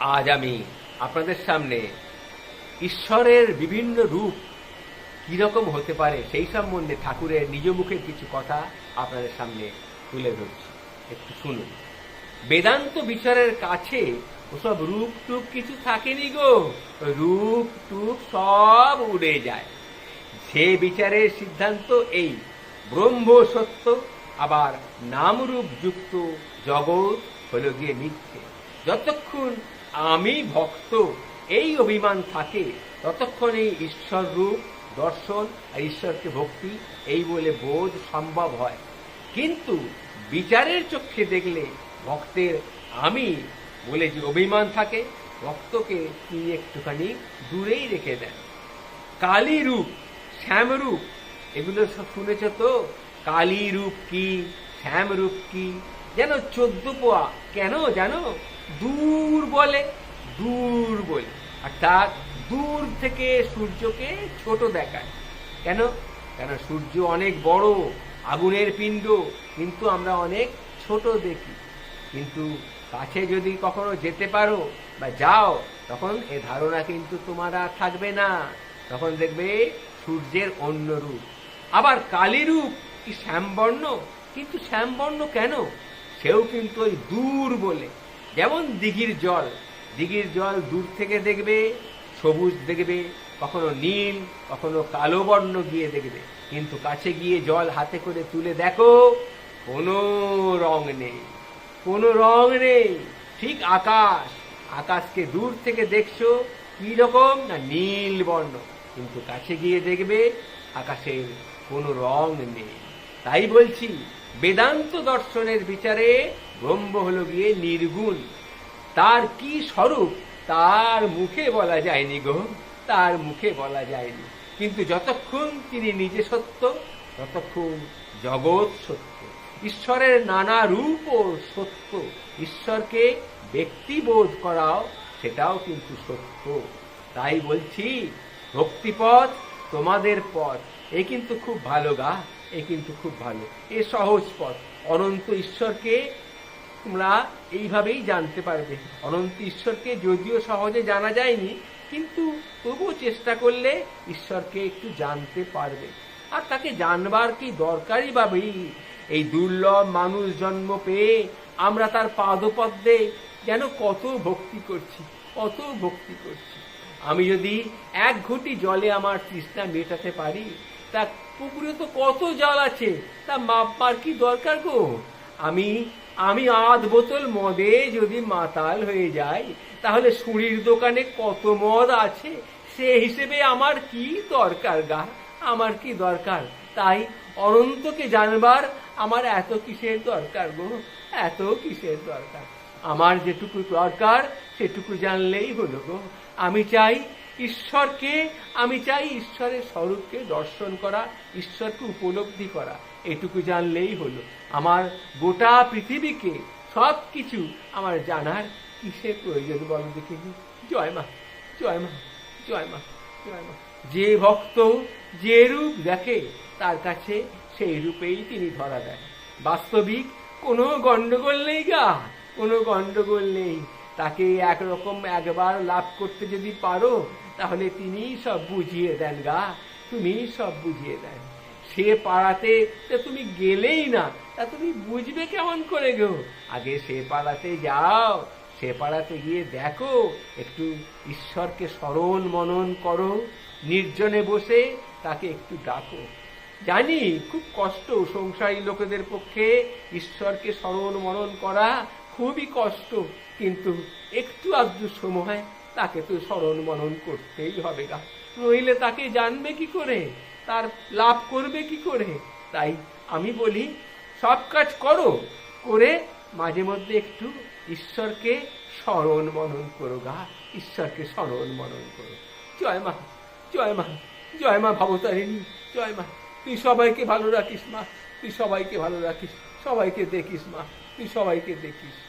আজ আমি আপনাদের সামনে ঈশ্বরের বিভিন্ন রূপ কীরকম হতে পারে সেই সম্বন্ধে ঠাকুরের নিজ মুখের কিছু কথা আপনাদের সামনে তুলে ধরছি। একটু শুনুন। বেদান্ত বিচারের কাছে ওসব রূপ টুপ কিছু থাকেনি গো। রূপ টুপ সব উড়ে যায়। সে বিচারের সিদ্ধান্ত এই ব্রহ্ম সত্য, আবার নামরূপ যুক্ত জগৎ হলো গিয়ে মিথ্যে। যতক্ষণ আমি ভক্ত, এই অভিমান থাকে। ততক্ষণ এই ঈশ্বর রূপ, দর্শন আর ঈশ্বরকে ভক্তি, এই বলে বোধ সম্ভব হয়। কিন্তু বিচারের চক্ষে দেখলে ভক্তের আমি বলে যে অভিমান থাকে, ভক্তকে তিনি একটুখানি দূরেই রেখে দেন। কালী রূপ শ্যামরূপ, এগুলো সব শুনেছ তো? কালী রূপ কি, শ্যামরূপ কি? যেন চোদ্দ পোয়া। কেন জানো? দূর বলে দূর বলে। অর্থাৎ দূর থেকে সূর্যকে ছোট দেখায়। কেন? কেন সূর্য অনেক বড়, আগুনের পিণ্ড, কিন্তু আমরা অনেক ছোট দেখি। কিন্তু কাছে যদি কখনো যেতে পারো বা যাও, তখন এ ধারণা কিন্তু তোমার আর থাকবে না। তখন দেখবে সূর্যের অন্য রূপ আবার কালী রূপ কি শ্যামবর্ণ? কিন্তু শ্যামবর্ণ কেন? সেও কিন্তু ওই দূর বলে। যেমন দিঘির জল। দিঘির জল দূর থেকে দেখবে, সবুজ দেখবে, কখনো নীল, কখনো কালো বর্ণ গিয়ে দেখবে। কিন্তু কাছে গিয়ে জল হাতে করে তুলে দেখো, কোনো রং নেই। কোনো রং নেই। ঠিক আকাশ। আকাশকে দূর থেকে দেখছ, কি রকম? না নীল বর্ণ। কিন্তু কাছে গিয়ে দেখবে, আকাশের কোনো রং নেই। তাই বলছি বেদান্ত দর্শনের বিচারে ব্রহ্ম হলো গিয়ে নির্গুণ। তার কি স্বরূপ? তার মুখে বলা যায়নি গো, তার মুখে বলা যায়নি। কিন্তু যতক্ষণ তিনি নিজে সত্য, ততক্ষণ জগৎ সত্য। ঈশ্বরের নানা রূপ ও সত্য ঈশ্বরকে ব্যক্তিবোধ করাও, সেটাও কিন্তু সত্য। তাই বলছি, ভক্তিপথ তোমাদের পথ। এ কিন্তু খুব ভালো গা এ কিন্তু খুব ভালো। এ সহজ পথ। অনন্ত ঈশ্বরকে তোমরা এইভাবেই জানতে পারবে। অনন্ত ঈশ্বরকে যদিও সহজে জানা যায়নি, কিন্তু তবুও চেষ্টা করলে ঈশ্বরকে একটু জানতে পারবে। আর তাকে জানবার কি দরকারই ভাবেই এই দুর্লভ মানুষ জন্ম পেয়ে আমরা তার পাদপদ্মে যেন কত ভক্তি করছি, কত ভক্তি করছি। আমি যদি এক ঘটি জলে আমার তৃষ্ণা মেটাতে পারি তা পুকুরে তো কত জল আছে। তা মাপবার কি দরকার গো? আমি আমি আধ বোতল মদে যদি মাতাল হয়ে যাই, তাহলে সুরির দোকানে কত মদ আছে? সে হিসেবে আমার কি দরকার গা? আমার কি দরকার? তাই অনন্তকে জানবার আমার এত কিসের দরকার গো? এত কিসের দরকার? আমার যেটুকু দরকার, সেটুকু জানলেই হলো গো। আমি চাই ঈশ্বরকে, আমি চাই ঈশ্বরের স্বরূপকে দর্শন করা, ঈশ্বরকে উপলব্ধি করা। এটুকু জানলেই হলো, আমার গোটা পৃথিবীকে সব কিছু আমার জানার কিসের প্রয়োজন বলো দেখিনি জয় মা জয় মা জয় মা জয় মা। যে ভক্ত যে রূপ দেখে, তার কাছে সেই রূপেই তিনি ধরা দেন। বাস্তবিক কোনো গন্ডগোল নেই গা, কোনো গন্ডগোল নেই। তাকে একরকম একবার লাভ করতে যদি পারো তাহলে তিনি সব বুঝিয়ে দেন গা, তুমি সব বুঝিয়ে দেন। সে পাড়াতে তা তুমি গেলেই না, তা তুমি বুঝবে কেমন করে গো? আগে সে পাড়াতে যাও, সে পাড়াতে গিয়ে দেখো, একটু ঈশ্বরকে স্মরণ মনন করো, নির্জনে বসে তাকে একটু ডাকো। জানি, খুব কষ্ট সংসারী লোকেদের পক্ষে ঈশ্বরকে স্মরণ মনন করা খুবই কষ্ট, কিন্তু একটু আধটু সময় তাকে তো স্মরণ মনন করতেই হবে গা। নইলে তাকে জানবে কি করে? তার লাভ করবে কি করে? তাই আমি বলি, সব কাজ করো, করে মাঝে মধ্যে একটু ঈশ্বরকে স্মরণ মনন করো গা। ঈশ্বরকে স্মরণ মনন করো। জয় মা জয় মা জয় মা ভবতারিণী, জয় মা। তুই সবাইকে ভালো রাখিস মা, তুই সবাইকে ভালো রাখিস, সবাইকে দেখিস মা, তুই সবাইকে দেখিস।